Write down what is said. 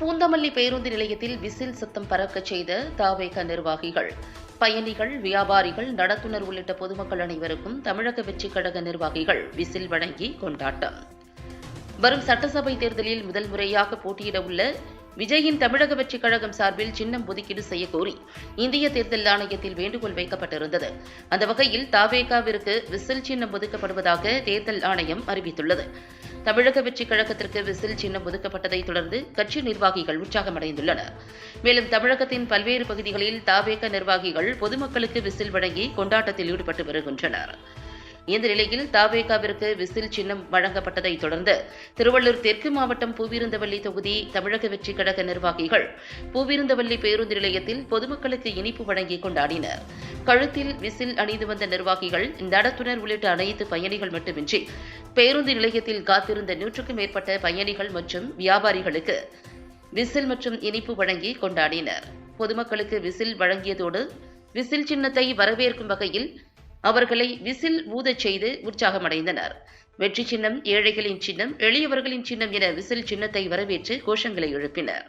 பூந்தமல்லி பேருந்து நிலையத்தில் விசில் சத்தம் பறக்கச் செய்த தாவேக நிர்வாகிகள். பயணிகள் வியாபாரிகள் நடத்துனர் உள்ளிட்ட பொதுமக்கள் அனைவருக்கும் தமிழக வெற்றிக் கழக நிர்வாகிகள் விசில் வழங்கி கொண்டாட்டம். வரும் சட்டசபை தேர்தலில் முதல் முறையாக போட்டியிட உள்ள விஜயின் தமிழக வெற்றிக் கழகம் சார்பில் சின்னம் ஒதுக்கீடு செய்யக்கோரி இந்திய தேர்தல் ஆணையத்தில் வேண்டுகோள் வைக்கப்பட்டிருந்தது. அந்த வகையில் தாவேகாவிற்கு விசில் சின்னம் ஒதுக்கப்படுவதாக தேர்தல் ஆணையம் அறிவித்துள்ளது. தமிழக வெற்றிக் கழகத்திற்கு விசில் சின்னம் ஒதுக்கப்பட்டதைத் தொடர்ந்து கட்சி நிர்வாகிகள் உற்சாகமடைந்துள்ளனர். மேலும் தமிழகத்தின் பல்வேறு பகுதிகளில் தாவேக நிர்வாகிகள் பொதுமக்களுக்கு விசில் வழங்கி கொண்டாட்டத்தில் ஈடுபட்டு வருகின்றனர். இந்த நிலையில் தாவேகாவிற்கு விசில் சின்னம் வழங்கப்பட்டதைத் தொடர்ந்து திருவள்ளூர் தெற்கு மாவட்டம் பூவிருந்தவல்லி தொகுதி தமிழக வெற்றி கழக நிர்வாகிகள் பூவிருந்தவல்லி பேருந்து நிலையத்தில் பொதுமக்களுக்கு இனிப்பு வழங்கி கொண்டாடினர். கழுத்தில் விசில் அணிந்து வந்த நிர்வாகிகள் நடத்துனர் உள்ளிட்ட அனைத்து பயணிகள் மட்டுமின்றி பேருந்து நிலையத்தில் காத்திருந்த நூற்றுக்கும் மேற்பட்ட பயணிகள் மற்றும் வியாபாரிகளுக்கு விசில் மற்றும் இனிப்பு வழங்கி கொண்டாடினர். பொதுமக்களுக்கு விசில் வழங்கியதோடு விசில் சின்னத்தை வரவேற்கும் வகையில் அவர்களை விசில் ஊதச் செய்து உற்சாகமடைந்தனர். வெற்றி சின்னம் ஏழைகளின் சின்னம் எளியவர்களின் சின்னம் என விசில் சின்னத்தை வரவேற்று கோஷங்களை எழுப்பினர்.